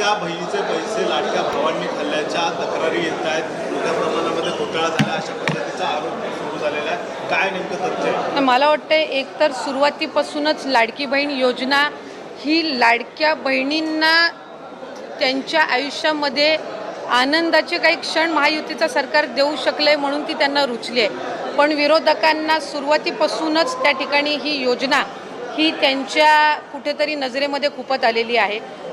लाडक्या बहिणीचे पैसे लाडक्या भावांनी खाल्ल्याच्या तक्रारी येत आहेत. मोठ्या प्रमाणामध्ये घोटाळा झाला अशा पद्धतीचा आरोप सुरू झालेला आहे. काय नेमकं तथ्य? मला वाटतं एकतर सुरुवातीपासूनच लाडकी बहीण योजना ही लाडक्या बहिणींना त्यांच्या आयुष्यामध्ये आनंदाचे काही क्षण महायुतीचं सरकार देऊ शकले म्हणून ती त्यांना रुचली आहे पण विरोधकांना सुरुवातीपासूनच त्या ठिकाणी ही योजना ही त्यांच्या कुठेतरी नजरेमध्ये खुपत आलेली आहे.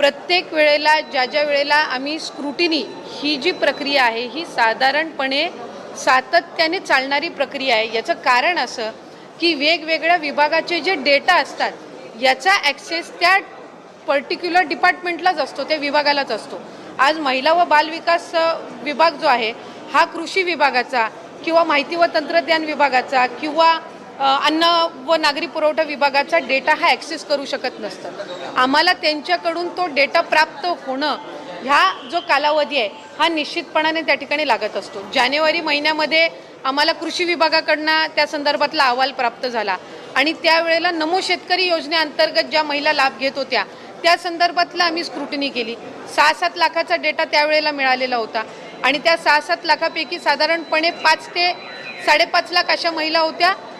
प्रत्येक वेळेला ज्या ज्या वेळेला आम्ही स्क्रुटिनी ही जी प्रक्रिया आहे ही साधारणपणे सातत्याने चालणारी प्रक्रिया आहे. याचं कारण असं की वेगवेगळ्या विभागाचे जे डेटा असतात याचा ॲक्सेस त्या पर्टिक्युलर डिपार्टमेंटलाच असतो त्या विभागालाच असतो. आज महिला व बालविकास विभाग जो आहे हा कृषी विभागाचा किंवा माहिती व तंत्रज्ञान विभागाचा किंवा अन्न व नागरी पुरवठा विभागाचा डेटा हा ॲक्सेस करू शकत नसतं. आम्हाला त्यांच्याकडून तो डेटा प्राप्त होणं ह्या जो कालावधी आहे हा निश्चितपणाने त्या ठिकाणी लागत असतो. जानेवारी महिन्यामध्ये आम्हाला कृषी विभागाकडनं त्या संदर्भातला अहवाल प्राप्त झाला. आणि त्यावेळेला नमो शेतकरी योजनेअंतर्गत ज्या महिला लाभ घेत होत्या त्या संदर्भातला आम्ही स्क्रुटनी केली. सहा सात लाखाचा डेटा त्यावेळेला मिळालेला होता. आणि त्या सहा सात लाखापैकी साधारणपणे पाच ते साडेपाच लाख अशा महिला होत्या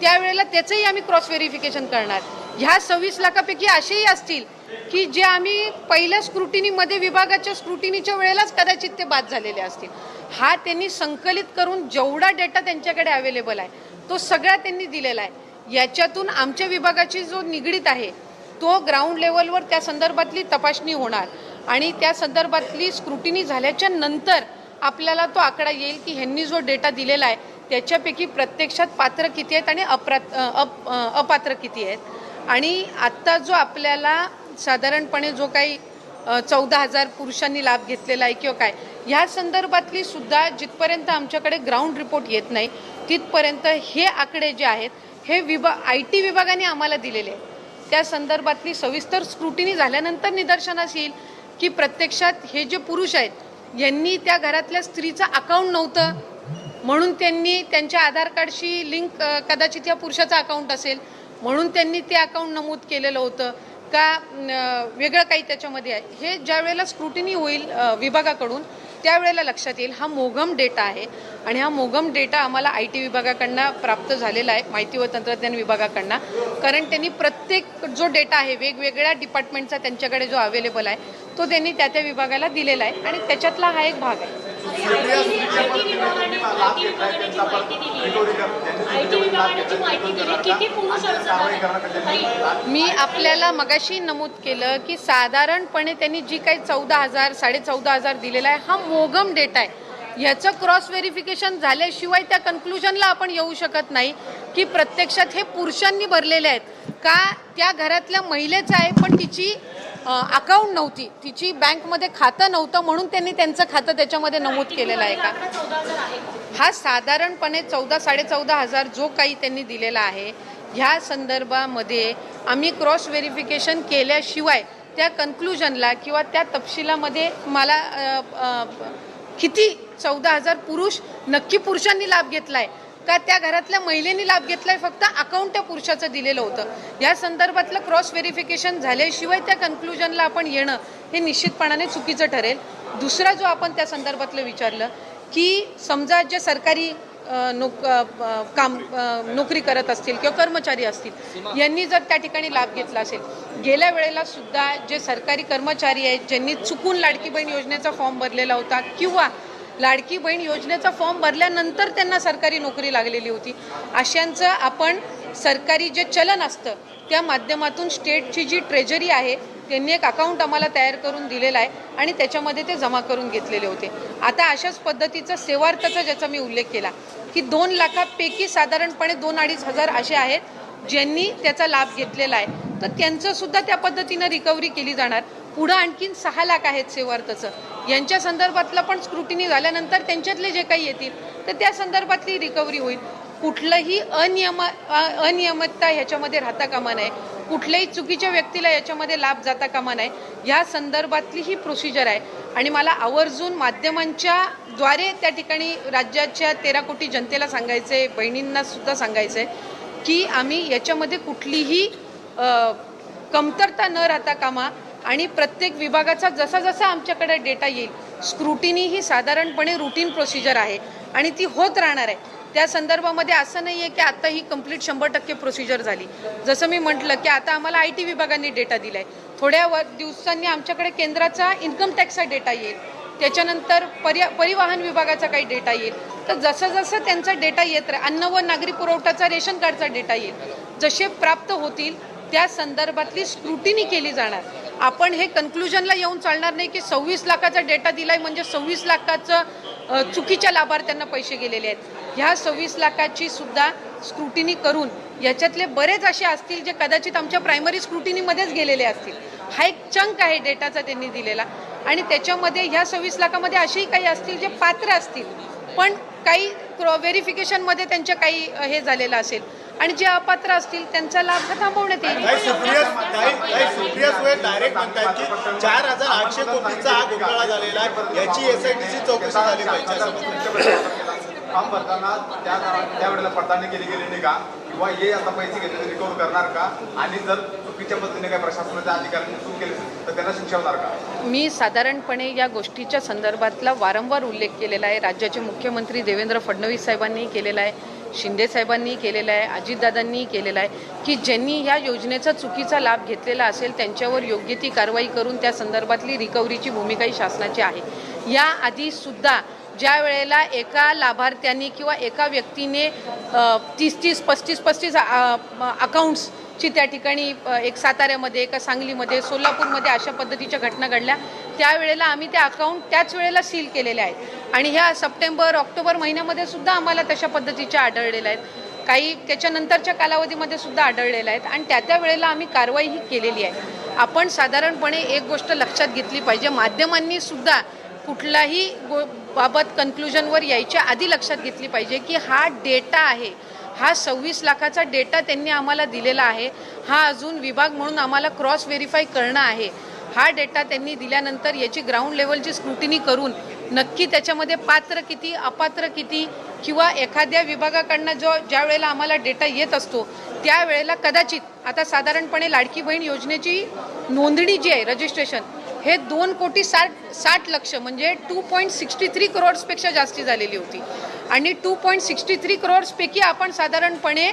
त्यावेळेला त्याचंही आम्ही क्रॉस व्हेरिफिकेशन करणार. ह्या सव्वीस लाखापैकी असेही असतील की जे आम्ही पहिल्या स्क्रुटिनीमध्ये विभागाच्या स्क्रुटिनीच्या वेळेलाच कदाचित ते बाद झालेले असतील. हा त्यांनी संकलित करून जेवढा डेटा त्यांच्याकडे अवेलेबल आहे तो सगळा त्यांनी दिलेला आहे. याच्यातून आमच्या विभागाची जो निगडीत आहे तो ग्राउंड लेवलवर त्या संदर्भातली तपासणी होणार. आणि त्या संदर्भातली स्क्रुटिनी झाल्याच्यानंतर आपल्याला तो आकडा येईल की ह्यांनी जो डेटा दिलेला आहे त्याच्यापैकी प्रत्यक्षात पात्र किती आहेत आणि अप्रात अप अपात्र किती आहेत? आणि आत्ता जो आपल्याला साधारणपणे जो काही चौदा हजार पुरुषांनी लाभ घेतलेला आहे किंवा काय ह्या संदर्भातली सुद्धा जिथपर्यंत आमच्याकडे ग्राउंड रिपोर्ट येत नाही तिथपर्यंत हे आकडे जे आहेत हे विभा आय टी विभागाने आम्हाला दिलेले आहेत. त्या संदर्भातली सविस्तर स्क्रुटिनी झाल्यानंतर निदर्शनास येईल की प्रत्यक्षात हे जे पुरुष आहेत यांनी त्या घरातल्या स्त्रीचं अकाउंट नव्हतं म्हणून त्यांनी त्यांच्या आधार कार्डशी लिंक कदाचित या पुरुषाचं अकाउंट असेल म्हणून त्यांनी ते अकाउंट नमूद केलेलं होतं. का वेगळं काही त्याच्यामध्ये आहे. हे ज्या वेळेला स्क्रुटिनी होईल विभागाकडून त्यावेळेला लक्षात येईल हा मोगम डेटा आहे. आणि हा मोगम डेटा आम्हाला आय टी विभागाकडनं प्राप्त झालेला आहे माहिती व तंत्रज्ञान विभागाकडनं. कारण त्यांनी प्रत्येक जो डेटा आहे वेगवेगळ्या डिपार्टमेंटचा त्यांच्याकडे जो अवेलेबल आहे तो त्यांनी त्या त्या विभागाला दिलेला आहे. आणि त्याच्यातला हा एक भाग आहे. मी आपल्याला मगाशी नमूद केलं की साधारणपणे त्यांनी जी काही चौदा हजार साडे चौदा हजार दिलेला आहे हा मोगम डेटा आहे. ह्याचं क्रॉस व्हेरिफिकेशन झाल्याशिवाय त्या कन्क्लुजनला आपण येऊ शकत नाही की प्रत्यक्षात हे पुरुषांनी भरलेले आहेत. का त्या घरातल्या महिलेचं आहे पण तिची अकाउंट नव्हती. तिची बँकमध्ये खातं नव्हतं म्हणून त्यांनी त्यांचं खातं त्याच्यामध्ये नमूद केलेलं आहे का? हा साधारणपणे चौदा साडेचौदा हजार जो काही त्यांनी दिलेला आहे ह्या संदर्भामध्ये आम्ही क्रॉस व्हेरिफिकेशन केल्याशिवाय त्या कन्क्लुजनला किंवा त्या तपशिलामध्ये मला किती चौदा हजार पुरुष नक्की पुरुषांनी लाभ घेतला आहे का त्या घरातल्या महिलेनी लाभ घेतलाय फक्त अकाउंट त्या पुरुषाचं दिलेलं होतं. या संदर्भातलं क्रॉस व्हेरिफिकेशन झाल्याशिवाय त्या कन्क्लुजनला आपण येणं हे निश्चितपणाने चुकीचं ठरेल. दुसरा जो आपण त्या संदर्भातलं विचारलं की समजा जे सरकारी नोक काम नोकरी करत असतील किंवा कर्मचारी असतील यांनी जर त्या ठिकाणी लाभ घेतला असेल गेल्या वेळेला सुद्धा जे सरकारी कर्मचारी आहेत ज्यांनी चुकून लाडकी बहीण योजनेचा फॉर्म भरलेला होता किंवा लाडकी बहीण योजनेचा फॉर्म भरल्यानंतर त्यांना सरकारी नोकरी लागलेली होती. अशांचं आपण सरकारी जे चलन असतं त्या माध्यमातून स्टेटची जी ट्रेजरी आहे त्यांनी एक अकाउंट आम्हाला तयार करून दिलेलं आहे आणि त्याच्यामध्ये ते जमा करून घेतलेले होते. आता अशाच पद्धतीचं सेवार्थाचा ज्याचा मी उल्लेख केला की दोन लाखापैकी साधारणपणे दोन अडीच हजार असे आहेत ज्यांनी त्याचा लाभ घेतलेला आहे. तर त्यांचंसुद्धा त्या पद्धतीनं रिकव्हरी केली जाणार. पुढं आणखीन सहा लाख आहेत सेवार्थचं. यांच्या संदर्भातलं पण स्क्रुटिनी झाल्यानंतर त्यांच्यातले जे काही येतील तर त्या संदर्भातली रिकव्हरी होईल. कुठलंही अनियम अनियमितता ह्याच्यामध्ये राहता कामा नये. कुठल्याही चुकीच्या व्यक्तीला याच्यामध्ये लाभ जाता कामा नये. ह्या संदर्भातली ही प्रोसिजर आहे. आणि मला आवर्जून माध्यमांच्या द्वारे त्या ठिकाणी राज्याच्या तेरा कोटी जनतेला सांगायचं आहे बहिणींना सुद्धा सांगायचं आहे की आम्ही याच्यामध्ये कुठलीही कमतरता न राहता कामा आणि प्रत्येक विभागाचा जसा जसा आमच्याकडे डेटा येईल स्क्रुटिनी ही साधारणपणे रुटीन प्रोसिजर आहे आणि ती होत राहणार आहे. त्या संदर्भामध्ये असं नाही आहे की आता ही कंप्लीट शंभर टक्के प्रोसिजर झाली. जसं मी म्हटलं की आता आम्हाला आय टी विभागाने डेटा दिला आहे थोड्या व दिवसांनी आमच्याकडे केंद्राचा इन्कम टॅक्सचा डेटा येईल. त्याच्यानंतर पर्या परिवहन विभागाचा काही डेटा येईल. तर जसं जसं त्यांचा डेटा येत राहील अन्न व नागरी पुरवठ्याचा रेशन कार्डचा डेटा येईल. जसे प्राप्त होतील त्या संदर्भातली स्क्रुटिनी केली जाणार. आपण हे कन्क्लुजनला येऊन चालणार नाही की सव्वीस लाखाचा डेटा दिलाय म्हणजे सव्वीस लाखाचं चुकीच्या लाभार्थ्यांना पैसे गेलेले आहेत. ह्या सव्वीस लाखाची सुद्धा स्क्रुटिनी करून याच्यातले बरेच असे असतील जे कदाचित आमच्या प्रायमरी स्क्रुटिनीमध्येच गेलेले असतील. हा एक चंक आहे डेटाचा त्यांनी दिलेला. आणि त्याच्यामध्ये ह्या सव्वीस लाखामध्ये असेही काही असतील जे पात्र असतील. पण काही व्हेरिफिकेशनमध्ये त्यांच्या काही हे झालेलं असेल. आणि जे अपात्र असतील त्यांचा लाभ थांबवण्यात येईल. डायरेक्ट म्हणतात की चार हजार आठशे कोटीचा हा घोटाळा झालेला आहे. याची एस आय टीची चौकशी झाली पाहिजे. फॉर्म भरताना त्या त्यावेळेला पडताळणी केली गेली नाही का? किंवा हे आता पैसे घेतले रिकवर करणार का? आणि जर चुकीच्या पद्धतीने काही प्रशासनाच्या अधिकाऱ्यांनी चूक केली तर त्यांना शिक्षा होणार का? मी साधारणपणे या गोष्टीच्या संदर्भातला वारंवार उल्लेख केलेला आहे. राज्याचे मुख्यमंत्री देवेंद्र फडणवीस साहेबांनी केलेला आहे. शिंदेसाहेबांनी केलेलं केलेला आहे अजितदादांनी केलेला आहे की ज्यांनी या योजनेचा चुकीचा लाभ घेतलेला असेल त्यांच्यावर योग्य ती कारवाई करून त्या संदर्भातली रिकव्हरीची भूमिकाही शासनाची आहे. याआधी सुद्धा ज्या वेळेला एका लाभार्थ्यांनी किंवा एका व्यक्तीने तीस तीस पस्तीस पस्तीस अकाउंट्सची त्या ठिकाणी एक साताऱ्यामध्ये एका सांगलीमध्ये सोलापूरमध्ये अशा पद्धतीच्या घटना घडल्या त्यावेळेला आम्ही त्या अकाउंट त्याच वेळेला सील केलेल्या आहेत. आणि ह्या सप्टेंबर ऑक्टोबर महिन्यामध्ये सुद्धा आम्हाला तशा पद्धतीच्या आढळलेल्या आहेत. काही त्याच्यानंतरच्या कालावधीमध्ये सुद्धा आढळलेल्या आहेत आणि त्या त्या वेळेला आम्ही कारवाई ही केलेली आहे. आपण साधारणपणे एक गोष्ट लक्षात घेतली पाहिजे. माध्यमांनी सुद्धा कुठलाही गो बाबत कन्क्लुजनवर यायच्या आधी लक्षात घेतली पाहिजे की हा डेटा आहे. हा सव्वीस लाखाचा डेटा त्यांनी आम्हाला दिलेला आहे. हा अजून विभाग म्हणून आम्हाला क्रॉस व्हेरीफाय करणं आहे. हा डेटा त्यांनी दिल्यानंतर याची ग्राउंड लेवलची स्क्रुटिनी करून नक्की त्याच्यामध्ये पात्र किती अपात्र किती किंवा एखाद्या विभागाकडनं जो ज्या वेळेला आम्हाला डेटा येत असतो त्यावेळेला कदाचित आता साधारणपणे लाडकी बहीण योजनेची नोंदणी जी आहे रजिस्ट्रेशन हे दोन कोटी साठ साठ लक्ष म्हणजे टू पॉईंट सिक्स्टी थ्री करोड्सपेक्षा जास्ती झालेली होती. आणि टू पॉईंट सिक्स्टी थ्री करोड्सपैकी आपण साधारणपणे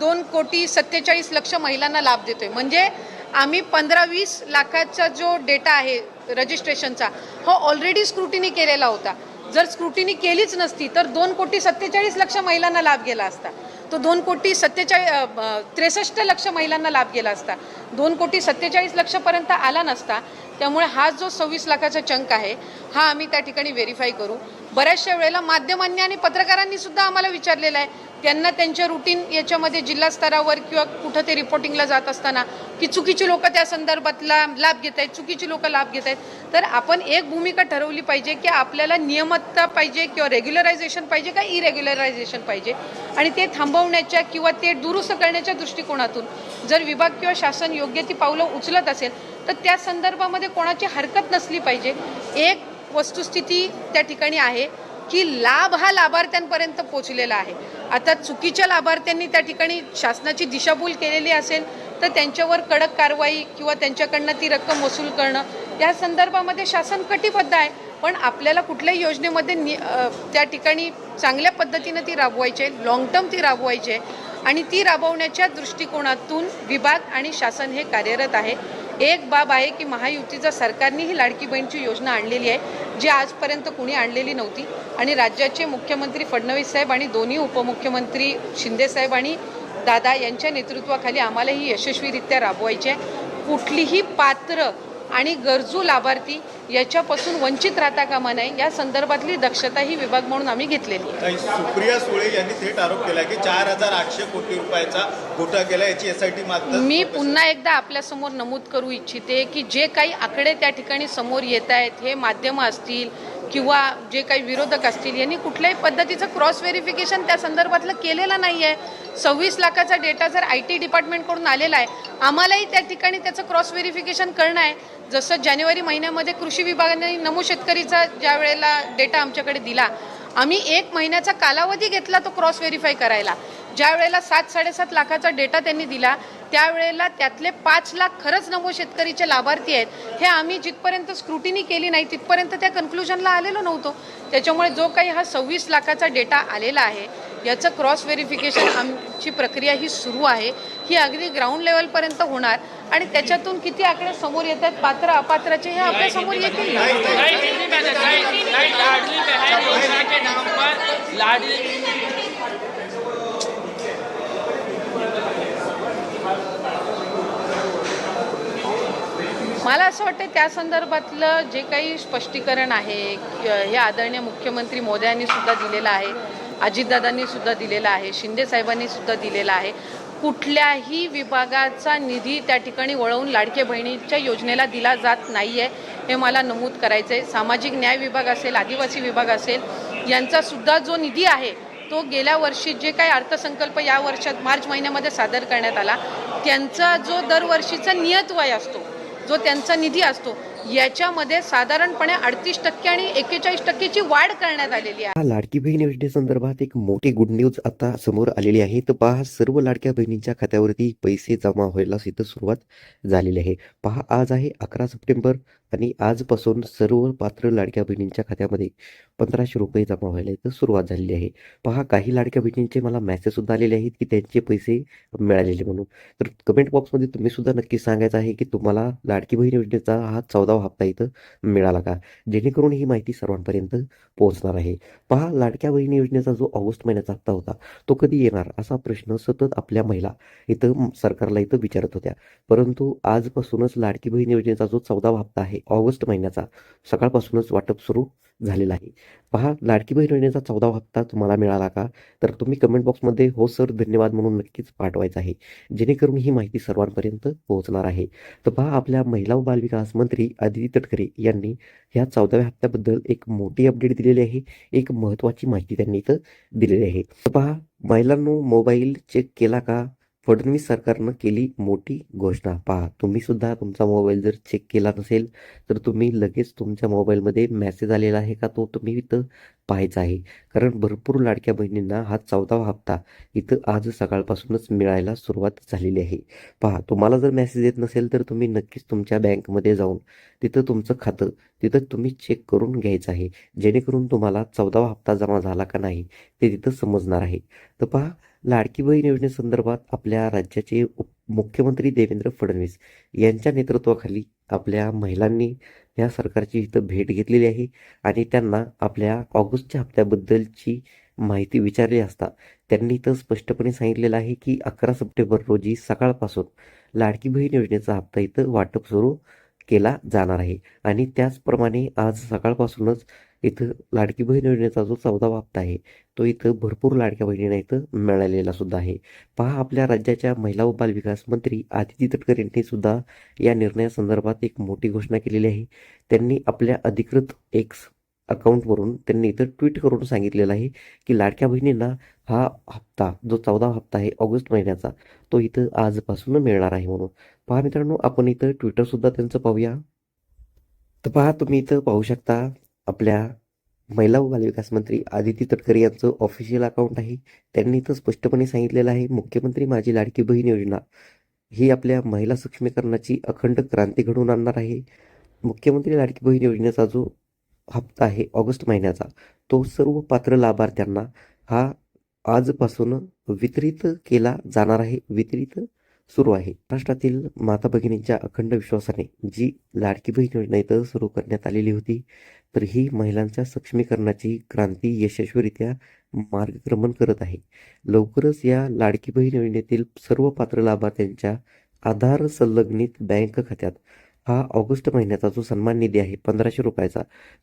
दोन कोटी सत्तेचाळीस लक्ष महिलांना लाभ देतोय. म्हणजे आम्ही पंधरा वीस लाखाचा जो डेटा आहे रजिस्ट्रेशनचा हा ऑलरेडी स्क्रुटिनी केलेला होता. जर स्क्रुटिनी केलीच नसती तर दोन कोटी सत्तेचाळीस लक्ष महिलांना लाभ गेला असता. तो दोन कोटी सत्तेचाळीस त्रेसष्ट लक्ष महिलांना लाभ गेला असता. दोन कोटी सत्तेचाळीस लक्षपर्यंत आला नसता त्यामुळे हा जो सव्वीस लाखाचा चंक आहे हा आम्ही त्या ठिकाणी व्हेरीफाय करू. बऱ्याचशा वेळेला माध्यमांनी आणि पत्रकारांनी सुद्धा आम्हाला विचारलेलं आहे त्यांना त्यांच्या रुटीन याच्यामध्ये जिल्हा स्तरावर किंवा कुठं ते रिपोर्टिंगला जात असताना की चुकीची लोक त्या संदर्भातला लाभ घेत आहेत चुकीची लोक लाभ घेत आहेत. तर आपण एक भूमिका ठरवली पाहिजे की आपल्याला नियमितता पाहिजे किंवा रेग्युलरायझेशन पाहिजे का इरेग्युलरायझेशन पाहिजे? आणि ते थांबवण्याच्या किंवा ते दुरुस्त करण्याच्या दृष्टिकोनातून जर विभाग किंवा शासन योग्य ती पावलं उचलत असेल तर त्या संदर्भामध्ये कोणाची हरकत नसली पाहिजे. एक वस्तुस्थिती त्या ठिकाणी आहे. की लाभ हा लाभार्थ्यांपर्यंत पोचलेला आहे. आता चुकीच्या लाभार्थ्यांनी त्या ठिकाणी शासनाची दिशाभूल केलेली असेल तर त्यांच्यावर कडक कारवाई किंवा त्यांच्याकडनं ती रक्कम वसूल करणं या संदर्भामध्ये शासन कटिबद्ध आहे. पण आपल्याला कुठल्याही योजनेमध्ये नि त्या ठिकाणी चांगल्या पद्धतीनं ती राबवायची आहे लॉंग टर्म ती राबवायची आहे. आणि ती राबवण्याच्या दृष्टिकोनातून विभाग आणि शासन हे कार्यरत आहे. एक बाब आहे की महायुतीचा सरकारने ही लाडकी बहीणची योजना आणलेली आहे जी आजपर्यंत कुणी आणलेली नव्हती. आणि राज्याचे मुख्यमंत्री फडणवीस साहेब आणि दोन्ही उपमुख्यमंत्री शिंदेसाहेब आणि दादा यांच्या नेतृत्वाखाली आम्हाला ही यशस्वीरित्या राबवायची आहे. कुठलीही पात्र आणि गरजू लाभार्थी याच्यापासून वंचित राहता कामा नये. या संदर्भातली दक्षता ही विभाग म्हणून आम्ही घेतलेली आहे. सुप्रिया सुळे यांनी थेट आरोप केला की चार हजार आठशे कोटी रुपयाचा घोटाळा केला याची एस आय टी मात्र मी पुन्हा एकदा आपल्यासमोर नमूद करू इच्छिते की जे काही आकडे त्या ठिकाणी समोर येत आहेत हे माध्यमं असतील किंवा जे काही विरोधक असतील यांनी कुठल्याही पद्धतीचं क्रॉस व्हेरिफिकेशन त्या संदर्भातलं केलेलं नाही आहे सव्वीस लाखाचा डेटा जर आय टी डिपार्टमेंटकडून आलेला आहे आम्हालाही त्या ठिकाणी त्याचं क्रॉस व्हेरिफिकेशन करणं आहे. जसं जानेवारी महिन्यामध्ये कृषी विभागाने नमो शेतकरीचा ज्या वेळेला डेटा आमच्याकडे दिला आम्ही एक महिन्याचा कालावधी घेतला तो क्रॉस व्हेरीफाय करायला. ज्या वेळेला सात साडेसात लाखाचा डेटा त्यांनी दिला त्यावेळेला त्यातले पाच लाख खरंच नमो शेतकरीचे लाभार्थी आहेत. हे आम्ही जिथपर्यंत स्क्रुटिनी केली नाही तिथपर्यंत त्या कन्क्लुजनला आलेलो नव्हतो. त्याच्यामुळे जो काही हा सव्वीस लाखाचा डेटा आलेला आहे याचं क्रॉस व्हेरिफिकेशन आमची प्रक्रिया ही सुरू आहे. ही अगदी ग्राउंड लेवलपर्यंत होणार. आणि त्याच्यातून किती आकडे समोर येत आहेत पात्र अपात्राचे हे आपल्यासमोर येतील मला असं वाटतं त्या संदर्भातलं जे काही स्पष्टीकरण आहे हे आदरणीय मुख्यमंत्री मोदयांनी सुद्धा दिलेलं आहे. अजितदादांनी सुद्धा दिलेला आहे शिंदे साहेबांनी सुद्धा दिलेला आहे. कुठल्याही विभागाचा निधी त्या ठिकाणी वळवून लाडक्या बहिणीच्या योजनेला दिला जात नाही आहे हे मला नमूद करायचं आहे सामाजिक न्याय विभाग असेल आदिवासी विभाग असेल यांचासुद्धा जो निधी आहे तो गेल्या वर्षी जे काही अर्थसंकल्प या वर्षात मार्च महिन्यामध्ये सादर करण्यात आला त्यांचा जो दरवर्षीचा नियत वय असतो जो त्यांचा निधी असतो याच्यामध्ये साधारणपणे अडतीस टक्के आणि एक्केचाळीस टक्केची वाढ करण्यात आलेली आहे. हा लाडकी बहीण योजनेसंदर्भात एक मोठी गुड न्यूज आता समोर आलेली आहे. तर पहा सर्व लाडक्या बहिणींच्या खात्यावरती पैसे जमा व्हायला इथं सुरुवात झालेली आहे. पहा आज आहे अकरा सप्टेंबर आणि आजपासून सर्व पात्र लाडक्या बहिणींच्या खात्यामध्ये पंधराशे रुपये जमा व्हायला इथं सुरुवात झालेली आहे. पहा काही लाडक्या बहिणींचे मला मेसेजसुद्धा आलेले आहेत की त्यांचे पैसे मिळालेले म्हणून. तर कमेंट बॉक्समध्ये तुम्ही सुद्धा नक्की सांगायचं आहे की तुम्हाला लाडकी बहीण योजनेचा हा चौदावा हप्ता इथं मिळाला का? जेणेकरून ही माहिती सर्वांपर्यंत पोहोचणार आहे. पहा लाडक्या बहिणी योजनेचा जो ऑगस्ट महिन्याचा हप्ता होता तो कधी येणार? असा प्रश्न सतत आपल्या महिला इथं सरकारला इथं विचारत होत्या. परंतु आजपासूनच लाडकी बहीण योजनेचा जो चौदावा हप्ता आहे ऑगस्ट महिन्याचा सकाळपासूनच वाटप सुरू झालेला आहे. पहा लाडकी बहीण योजनेचा चौदावा हप्ता तुम्हाला मिळाला का? तर तुम्ही कमेंट बॉक्समध्ये हो सर धन्यवाद म्हणून नक्कीच पाठवायचं आहे. जेणेकरून ही माहिती सर्वांपर्यंत पोहोचणार आहे. तर पहा आपल्या महिला व बालविकास मंत्री आदिती तटकरे यांनी ह्या चौदाव्या हप्त्याबद्दल एक मोठी अपडेट दिलेली आहे. एक महत्त्वाची माहिती त्यांनी इथं दिलेली आहे. तर पहा महिलांनो मोबाईल चेक केला का? फडणवीस सरकारनं केली मोठी घोषणा. पहा तुम्ही सुद्धा तुमचा मोबाईल जर चेक केला नसेल तर तुम्ही लगेच तुमच्या मोबाईलमध्ये मेसेज आलेला आहे का तो तुम्ही इथं पाहायचा आहे. कारण भरपूर लाडक्या बहिणींना हा चौदावा हप्ता इथं आज सकाळपासूनच मिळायला सुरुवात झालेली आहे. पहा तुम्हाला जर मेसेज येत नसेल तर तुम्ही नक्कीच तुमच्या बँकमध्ये जाऊन तिथं तुमचं खातं तिथं तुम्ही चेक करून घ्यायचं आहे. जेणेकरून तुम्हाला चौदावा हप्ता जमा झाला का नाही ते तिथं समजणार आहे. तर पहा लाडकी बहीण योजनेसंदर्भात आपल्या राज्याचे मुख्यमंत्री देवेंद्र फडणवीस यांच्या नेतृत्वाखाली आपल्या महिलांनी या सरकारची इथं भेट घेतलेली आहे. आणि त्यांना आपल्या ऑगस्टच्या हप्त्याबद्दलची माहिती विचारली असता त्यांनी इथं स्पष्टपणे सांगितलेलं आहे की अकरा सप्टेंबर रोजी सकाळपासून लाडकी बहीण योजनेचा हप्ता इथं वाटप सुरू केला जाणार आहे. आणि त्याचप्रमाणे आज सकाळपासूनच इथं लाडकी बहीण योजनेचा जो चौदावा हप्ता आहे तो इथं भरपूर लाडक्या बहिणींना इथं मिळालेला सुद्धा आहे. पहा आपल्या राज्याच्या महिला व बालविकास मंत्री आदिती तटकर यांनी सुद्धा या निर्णयासंदर्भात एक मोठी घोषणा केलेली आहे. त्यांनी आपल्या अधिकृत एक्स अकाउंटवरून त्यांनी इथं ट्विट करून सांगितलेलं आहे की लाडक्या बहिणींना हा हप्ता जो चौदा हप्ता आहे ऑगस्ट महिन्याचा तो इथं आजपासून मिळणार आहे म्हणून. पहा मित्रांनो आपण इथं ट्विटरसुद्धा त्यांचं पाहूया. तर पहा तुम्ही इथं पाहू शकता आपल्या महिला व बालविकास मंत्री आदिती तटकरे यांचं ऑफिशियल अकाउंट आहे. त्यांनी इथं स्पष्टपणे सांगितलेलं आहे मुख्यमंत्री माझी लाडकी बहीण योजना ही आपल्या महिला सक्षमीकरणाची अखंड क्रांती घडवून आणणार आहे. मुख्यमंत्री लाडकी बहीण योजनेचा जो हप्ता आहे ऑगस्ट महिन्याचा तो सर्व पात्र लाभार्थ्यांना हा आजपासून वितरित केला जाणार आहे. वितरित सुरू आहे. महाराष्ट्रातील माता भगिनींच्या अखंड विश्वासाने जी लाडकी बहीण योजना इथं सुरू करण्यात आलेली होती तर ही महिलांच्या सक्षमीकरणाची क्रांती यशस्वीरित्या मार्गक्रमण करत आहे. लवकरच या लाडकी बहीण योजनेतील सर्व पात्र लाभार्थ्यांच्या आधार संलग्नित बँक खात्यात हा ऑगस्ट महिन्याचा जो सन्मान निधी आहे पंधराशे रुपयाचा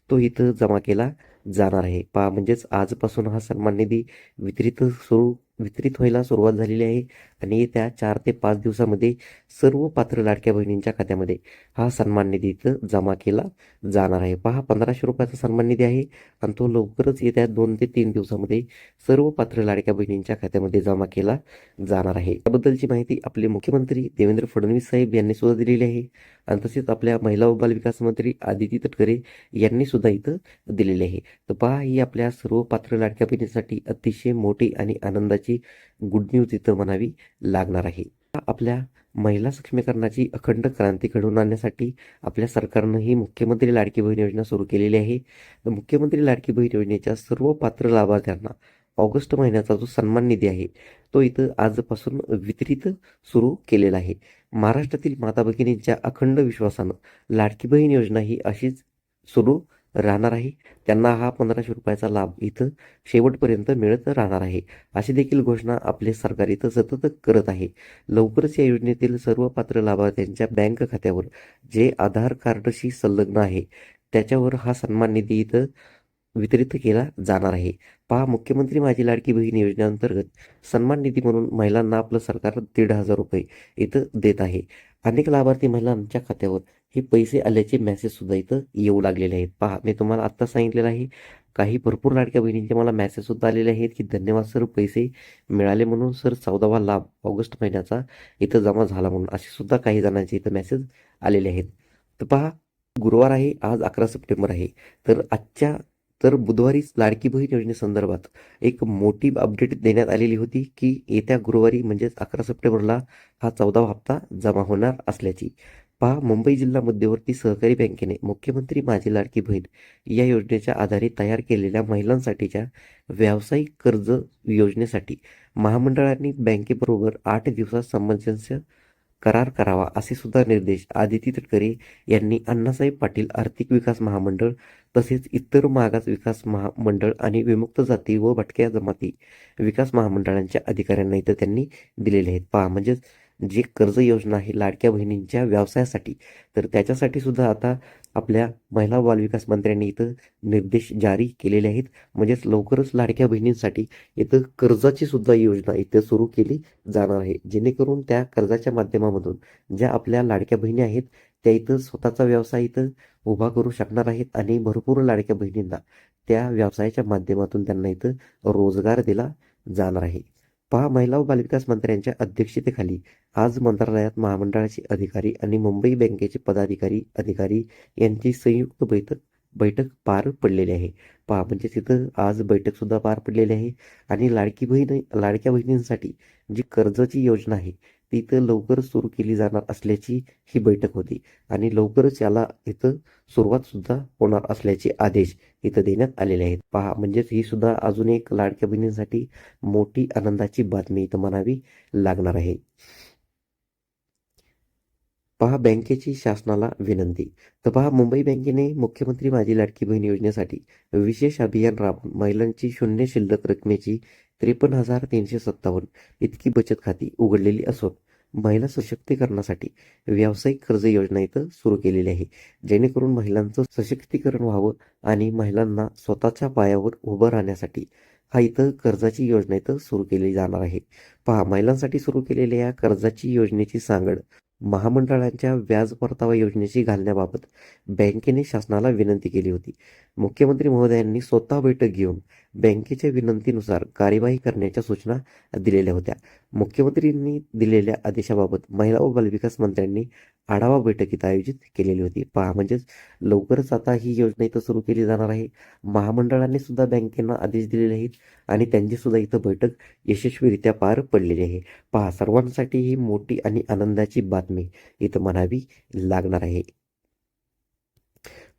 तो इथं जमा केला जाणार आहे. पा म्हणजेच आजपासून हा सन्मान निधी वितरित सुरू वितरित व्हायला सुरुवात झालेली आहे आणि येत्या चार ते पाच दिवसामध्ये सर्व पात्र लाडक्या बहिणींच्या खात्यामध्ये हा सन्मान निधी इथं जमा केला जाणार आहे. पहा पंधराशे रुपयाचा सन्मान निधी आहे आणि तो लवकरच येत्या दोन ते तीन दिवसामध्ये सर्व पात्र लाडक्या बहिणींच्या खात्यामध्ये जमा केला जाणार आहे. त्याबद्दलची माहिती आपले मुख्यमंत्री देवेंद्र फडणवीस साहेब यांनी सुद्धा दिलेली आहे आणि तसेच आपल्या महिला व बालविकास मंत्री आदिती तटकरे यांनी सुद्धा इथं दिलेली आहे. तर पहा ही आपल्या सर्व पात्र लाडक्या बहिणींसाठी अतिशय मोठी आणि आनंदाची गुड न्यूज इथं म्हणावी लागणार आहे. आपल्या महिला सक्षमीकरणाची अखंड क्रांती घडवून आणण्यासाठी आपल्या सरकारनं ही मुख्यमंत्री लाडकी बहीण योजना सुरू केलेली आहे. मुख्यमंत्री लाडकी बहीण योजनेच्या सर्व पात्र लाभार्थ्यांना ऑगस्ट महिन्याचा जो सन्मान निधी आहे तो इथं आजपासून वितरित सुरू केलेला आहे. महाराष्ट्रातील माता भगिनींच्या अखंड विश्वासानं लाडकी बहीण योजना ही अशीच सुरू राहणार आहे. त्यांना हा पंधराशे रुपयाचा लाभ इथं शेवटपर्यंत मिळत राहणार आहे. अशी देखील घोषणा आपले सरकार इथं सतत करत आहे. लवकरच या योजनेतील सर्व पात्र लाभार्थ्यांच्या बँक खात्यावर जे आधार कार्डशी संलग्न आहे त्याच्यावर हा सन्मान निधी इथं वितरित केला जाणार आहे. पहा मुख्यमंत्री माझी लाडकी बहीण योजनेअंतर्गत सन्मान निधी म्हणून महिलांना आपलं सरकार दीड हजार रुपये इथं देत आहे. अनेक लाभार्थी महिलांच्या खात्यावर हे पैसे आल्याचे मेसेज सुद्धा इथं येऊ लागलेले आहेत. पहा मी तुम्हाला आत्ता सांगितलेलं आहे काही भरपूर लाडक्या बहिणींचे मला मेसेज सुद्धा आलेले आहेत की धन्यवाद सर पैसे मिळाले म्हणून सर चौदावा लाभ ऑगस्ट महिन्याचा इथं जमा झाला म्हणून असे सुद्धा काही जणांचे इथं मेसेज आलेले आहेत. तर पहा गुरुवार आहे आज अकरा सप्टेंबर आहे. तर आजच्या तर बुधवारीच लाडकी बहीण योजनेसंदर्भात एक मोठी अपडेट देण्यात आलेली होती की येत्या गुरुवारी म्हणजेच अकरा सप्टेंबरला हा चौदावा हप्ता जमा होणार असल्याची. पहा मुंबई जिल्हा मध्यवर्ती सहकारी बँकेने मुख्यमंत्री माझी लाडकी बहीण या योजनेच्या आधारे तयार केलेल्या महिलांसाठीच्या व्यावसायिक कर्ज योजनेसाठी महामंडळांनी बँकेबरोबर आठ दिवसात सामंजस्य करार करावा असे सुद्धा निर्देश आदिती तटकरे यांनी अण्णासाहेब पाटील आर्थिक विकास महामंडळ तसेच इतर मागास विकास महामंडळ आणि विमुक्त जाती व भटक्या जमाती विकास महामंडळांच्या अधिकाऱ्यांना इथं त्यांनी दिलेले आहेत. पहा म्हणजेच जी कर्ज योजना आहे लाडक्या बहिणींच्या व्यवसायासाठी. तर त्याच्यासाठी सुद्धा आता आपल्या महिला बालविकास मंत्र्यांनी इथं निर्देश जारी केलेले आहेत. म्हणजेच लवकरच लाडक्या बहिणींसाठी इथं कर्जाची सुद्धा योजना इथं सुरू केली जाणार आहे. जेणेकरून त्या कर्जाच्या माध्यमामधून ज्या आपल्या लाडक्या बहिणी आहेत त्या इथं स्वतःचा व्यवसाय इथं उभा करू शकणार आहेत आणि भरपूर लाडक्या बहिणींना त्या व्यवसायाच्या माध्यमातून त्यांना इथं रोजगार दिला जाणार आहे. पहा महिला व बालविकास मंत्र्यांच्या अध्यक्षतेखाली आज मंत्रालयात महामंडळाचे अधिकारी आणि मुंबई बँकेचे पदाधिकारी अधिकारी यांची संयुक्त बैठक बैठक पार पडलेली आहे. पहा म्हणजे तिथं आज बैठक सुद्धा पार पडलेली आहे. आणि लाडकी बहीण लाडक्या बहिणींसाठी जी कर्जाची योजना आहे तिथं लवकर लवकरच सुरू केली जाणार असल्याची ही बैठक होती. आणि लवकरच याला इथं सुरुवात सुद्धा होणार असल्याचे आदेश इथं देण्यात आलेले आहेत. पहा म्हणजेच ही सुद्धा अजून एक लाडक्या बहिणींसाठी मोठी आनंदाची बातमी इथं म्हणावी लागणार आहे. पहा बँकेची शासनाला विनंती. तर पहा मुंबई बँकेने मुख्यमंत्री माझी लाडकी बहीण योजनेसाठी विशेष अभियान राबवून महिलांची शून्य शिल्लक रकमेची त्रेपन्न हजार तीनशे सत्तावन्न इतकी बचत खाती उघडलेली असून महिला सशक्तीकरणासाठी व्यावसायिक कर्ज योजना इथं सुरू केलेली आहे. जेणेकरून महिलांचं सशक्तीकरण व्हावं आणि महिलांना स्वतःच्या पायावर उभं राहण्यासाठी हा इथं कर्जाची योजना इथं सुरू केली जाणार आहे. पहा महिलांसाठी सुरू केलेल्या या कर्जाची योजनेची सांगड महामंडळांच्या व्याज परतावा योजनेची घालण्याबाबत बँकेने शासनाला विनंती केली होती. मुख्यमंत्री महोदयांनी स्वतः बैठक घेऊन बँकेच्या विनंतीनुसार कार्यवाही करण्याच्या सूचना दिलेल्या होत्या. मुख्यमंत्र्यांनी दिलेल्या आदेशाबाबत महिला व बालविकास मंत्र्यांनी आढावा बैठक इथं आयोजित केलेली होती. पहा म्हणजेच लवकरच आता ही योजना इथं सुरू केली जाणार आहे. महामंडळाने सुद्धा बँकेंना आदेश दिलेले आहेत आणि त्यांची सुद्धा इथं बैठक यशस्वीरित्या पार पडलेली आहे. पहा सर्वांसाठी ही मोठी आणि आनंदाची बातमी इथं म्हणावी लागणार आहे.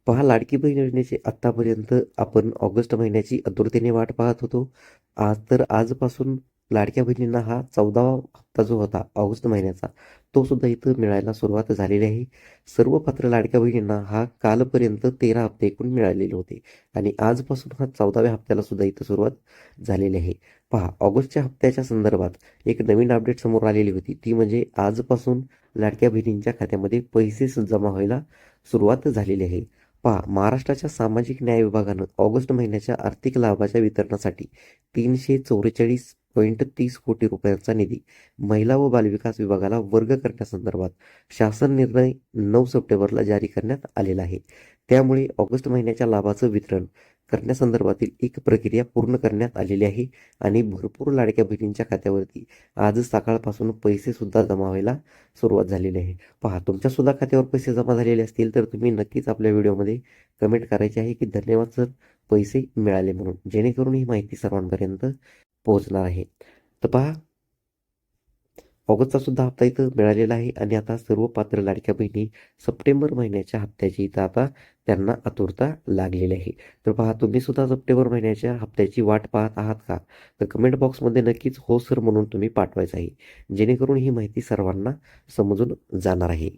पहा लाडकी बहीण योजनेचे आत्तापर्यंत आपण ऑगस्ट महिन्याची आतुरतेने वाट पाहत होतो. आज तर आजपासून लाडक्या बहिणींना हा चौदावा हप्ता जो होता ऑगस्ट महिन्याचा तो सुद्धा इथं मिळायला सुरुवात झालेली आहे. सर्व पात्र लाडक्या बहिणींना हा कालपर्यंत तेरा हप्ते एकूण मिळालेले होते आणि आजपासून हा चौदाव्या हप्त्याला सुद्धा इथं सुरुवात झालेली आहे. पहा ऑगस्टच्या हप्त्याच्या संदर्भात एक नवीन अपडेट समोर आलेली होती. ती म्हणजे आजपासून लाडक्या बहिणींच्या खात्यामध्ये पैसे जमा व्हायला सुरुवात झालेली आहे. पहा महाराष्ट्राच्या सामाजिक न्याय विभागानं ऑगस्ट महिन्याच्या आर्थिक लाभाच्या वितरणासाठी तीनशे चौवेचाळीस पॉईंट तीस कोटी रुपयांचा निधी महिला व बालविकास विभागाला वर्ग करण्यासंदर्भात शासन निर्णय नऊ सप्टेंबरला जारी करण्यात आलेला आहे. त्यामुळे ऑगस्ट महिन्याच्या लाभाचं वितरण करण्यासंदर्भातील एक प्रक्रिया पूर्ण करण्यात आलेली आहे आणि भरपूर लाडक्या बहिणींच्या खात्यावरती आज सकाळपासून पैसे सुद्धा जमा व्हायला सुरुवात झालेली आहे. पहा तुमच्या सुद्धा खात्यावर पैसे जमा झालेले असतील तर तुम्ही नक्कीच आपल्या व्हिडिओमध्ये कमेंट करायचे आहे की धन्यवाद सर पैसे मिळाले म्हणून. जेणेकरून ही माहिती सर्वांपर्यंत पोहोचणार आहे. तर पहा ऑगस्टचा सुद्धा हप्ता इथं मिळालेला आहे आणि आता सर्व पात्र लाडक्या बहिणी सप्टेंबर महिन्याच्या हप्त्याची इथं आता त्यांना आतुरता लागलेली आहे. तर पहा तुम्ही सुद्धा सप्टेंबर महिन्याच्या हप्त्याची वाट पाहत आहात का? तर कमेंट बॉक्समध्ये नक्कीच हो सर म्हणून तुम्ही पाठवायचं आहे. जेणेकरून ही माहिती सर्वांना समजून जाणार आहे.